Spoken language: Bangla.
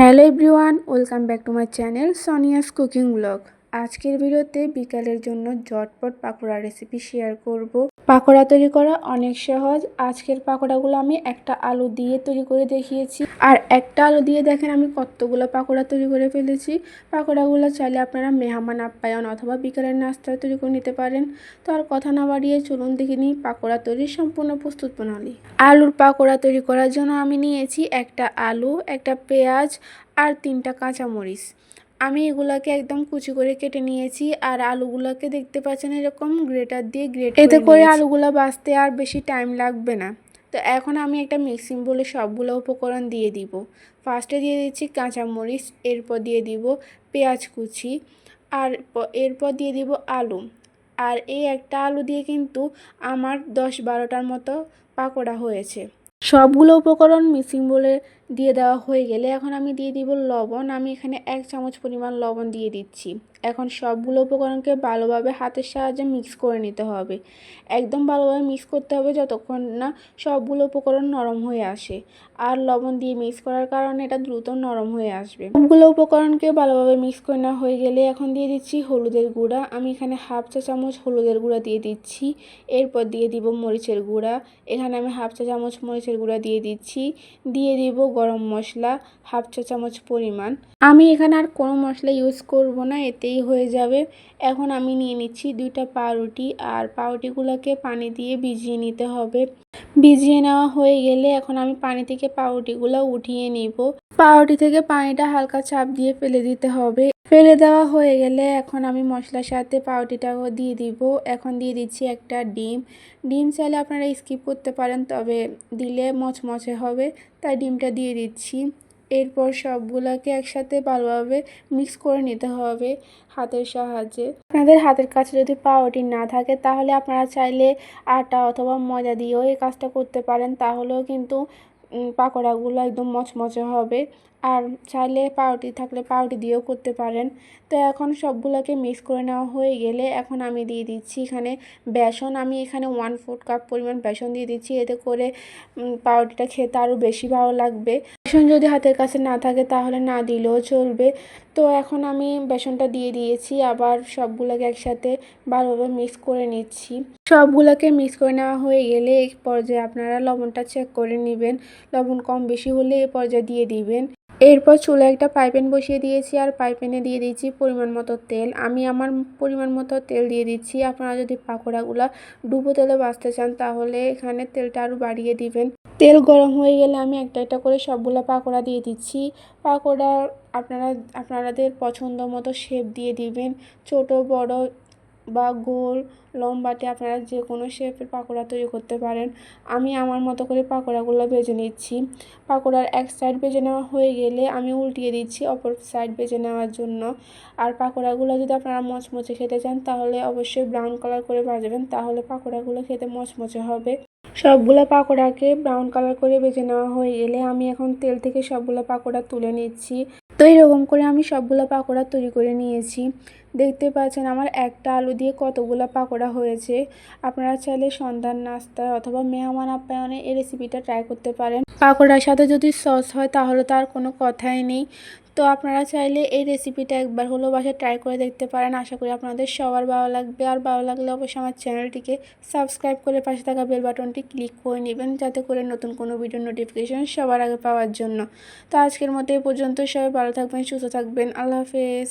Hello everyone, welcome back to my channel Sonia's cooking vlog. আজকের ভিডিওতে বিকালের জন্য ঝটপট পাকোড়া রেসিপি শেয়ার করব। পাকোড়া তৈরি করা অনেক সহজ। আজকের পাকোড়াগুলো আমি একটা আলু দিয়ে তৈরি করে দেখিয়েছি। আর একটা আলু দিয়ে দেখেন আমি কতগুলো পাকোড়া তৈরি করে ফেলেছি। পাকোড়াগুলো চাইলে আপনারা মেহমান, আপ্যায়ন অথবা বিকালের নাস্তা তৈরি করে নিতে পারেন। তো আর কথা না বাড়িয়ে চলুন দেখে নিই পাকোড়া তৈরির সম্পূর্ণ প্রস্তুত প্রণালী। আলুর পাকোড়া তৈরি করার জন্য আমি নিয়েছি একটা আলু, একটা পেঁয়াজ আর তিনটা কাঁচামরিচ। আমি এগুলাকে একদম কুচি করে কেটে নিয়েছি আর আলুগুলোকে দেখতে পাচ্ছেন এরকম গ্রেটার দিয়ে গ্রেট এতে করে আলুগুলো বাঁচতে আর বেশি টাইম লাগবে না। তো এখন আমি একটা মিক্সিং বলে সবগুলো উপকরণ দিয়ে দিব। ফার্স্টে দিয়ে দিচ্ছি কাঁচামরিচ এরপর দিয়ে দিব পেঁয়াজ কুচি আর এরপর দিয়ে দিব আলু। আর এই একটা আলু দিয়ে কিন্তু আমার দশ বারোটার মতো পাকোড়া হয়েছে। সবগুলো উপকরণ মিক্সিং বলে দিয়ে দেওয়া হয়ে গেলে এখন আমি দিয়ে দিব লবণ। আমি এখানে এক চামচ পরিমাণ লবণ দিয়ে দিচ্ছি। এখন সবগুলো উপকরণকে ভালোভাবে হাতের সাহায্যে মিক্স করে নিতে হবে। একদম ভালোভাবে মিক্স করতে হবে যতক্ষণ না সবগুলো উপকরণ নরম হয়ে আসে। আর লবণ দিয়ে মিক্স করার কারণে এটা দ্রুত নরম হয়ে আসবে। সবগুলো উপকরণকে ভালোভাবে মিক্স করে নেওয়া হয়ে গেলে এখন দিয়ে দিচ্ছি হলুদের গুঁড়া। আমি এখানে হাফ চা চামচ হলুদের গুঁড়া দিয়ে দিচ্ছি। এরপর দিয়ে দিব মরিচের গুঁড়া। এখানে আমি হাফ চা চামচ মরিচের গুঁড়া দিয়ে দিচ্ছি। দিয়ে দিব গরম মশলা, হাফ চা চামচ পরিমাণ। আমি এখানে আর কোনো মশলা ইউজ করব না, এতেই হয়ে যাবে। এখন আমি নিয়ে নিচ্ছি দুইটা পাউরুটি আর পাউরুটিগুলোকে পানি দিয়ে ভিজিয়ে নিতে হবে। ভিজিয়ে নেওয়া হয়ে গেলে এখন আমি পানি থেকে পাউরুটিগুলো উঠিয়ে নিব। পাউরুটি থেকে পানিটা হালকা চাপ দিয়ে ফেলে দিতে হবে। ফেলে দেওয়া হয়ে গেলে এখন আমি মশলার সাথে পাউরুটিটাও দিয়ে দিব। এখন দিয়ে দিচ্ছি একটা ডিম। ডিম চাইলে আপনারা স্কিপ করতে পারেন, তবে দিলে মচমচে হবে, তাই ডিমটা দিয়ে দিচ্ছি। এরপর সবগুলোকে একসাথে ভালোভাবে মিক্স করে নিতে হবে হাতের সাহায্যে। আপনাদের হাতের কাছে যদি পাউরুটি না থাকে, তাহলে আপনারা চাইলে আটা অথবা ময়দা দিয়েও এই কাজটা করতে পারেন। তাহলেও কিন্তু পাকোড়াগুলো একদম মচমচে হবে। আর চাইলে পাউরুটি থাকলে পাউরুটি দিয়েও করতে পারেন। তো এখন সবগুলোকে মিক্স করে নেওয়া হয়ে গেলে এখন আমি দিয়ে দিচ্ছি এখানে বেসন। আমি এখানে ওয়ান ফুট কাপ পরিমাণ বেসন দিয়ে দিচ্ছি। এতে করে পাউরুটিটা খেতে আরও বেশি ভালো লাগবে। বেসন যদি হাতের কাছে না থাকে তাহলে না দিলেও চলবে। তো এখন আমি বেসনটা দিয়ে দিয়েছি, আবার সবগুলোকে একসাথে ভালোভাবে মিক্স করে নিচ্ছি। সবগুলোকে মিক্স করে নেওয়া হয়ে গেলে এই পর্যায়ে আপনারা লবণটা চেক করে নেবেন। লবণ কম বেশি হলে এই পর্যায়ে দিয়ে দিবেন। এরপর চুলায় একটা পাইপেন বসিয়ে দিয়েছি আর পাইপেনে দিয়ে দিয়েছি পরিমাণ মতো তেল। আমি আমার পরিমাণ মতো তেল দিয়ে দিচ্ছি। আপনারা যদি পাকোড়াগুলা ডুবো তেলে বাঁচতে চান, তাহলে এখানে তেলটা আরও বাড়িয়ে দিবেন। তেল গরম হয়ে গেলে আমি একটা একটা করে সবগুলো পাকোড়া দিয়ে দিচ্ছি। পাকোড়া আপনারা আপনাদের পছন্দ মতো শেপ দিয়ে দিবেন। ছোট, বড় বা গোল লম্বাটে আপনারা যে কোনো শেপের পাকোড়া তৈরি করতে পারেন। আমি আমার মতো করে পাকোড়াগুলো ভেজে নিচ্ছি। পাকোড়ার এক সাইড ভেজে নেওয়া হয়ে গেলে আমি উল্টিয়ে দিচ্ছি অপর সাইড ভেজে নেওয়ার জন্য। আর পাকোড়াগুলো যদি আপনারা মচমচে খেতে চান, তাহলে অবশ্যই ব্রাউন কালার করে ভাজবেন, তাহলে পাকোড়াগুলো খেতে মচমচে হবে। সবগুলো পাকোড়াকে ব্রাউন কালার করে ভেজে নেওয়া হয়ে গেলে আমি এখন তেল থেকে সবগুলো পাকোড়া তুলে নিচ্ছি। তো এরকম করে আমি সবগুলো পাকোড়া তৈরি করে নিয়েছি। দেখতে পাচ্ছেন আমার একটা আলু দিয়ে কতগুলো পাকোড়া হয়েছে। আপনারা চাইলে সন্ধ্যার নাস্তায় অথবা মেহমান আপ্যায়নে এই রেসিপিটা ট্রাই করতে পারেন। পাকোড়ার সাথে যদি সস হয় তাহলে তো আর কোনো কথাই নেই। তো আপনারা চাইলে এই রেসিপিটা একবার হলো বাসায় ট্রাই করে দেখতে পারেন। আশা করি আপনাদের সবার ভালো লাগবে। আর ভালো লাগলে অবশ্যই আমার চ্যানেলটিকে সাবস্ক্রাইব করে পাশে থাকা বেল বাটনটি ক্লিক করে নেবেন, যাতে করে নতুন কোনো ভিডিও নোটিফিকেশান সবার আগে পাওয়ার জন্য। তো আজকের মতো এই পর্যন্ত সবাই ভালো থাকবেন, সুস্থ থাকবেন। আল্লাহ হাফেজ।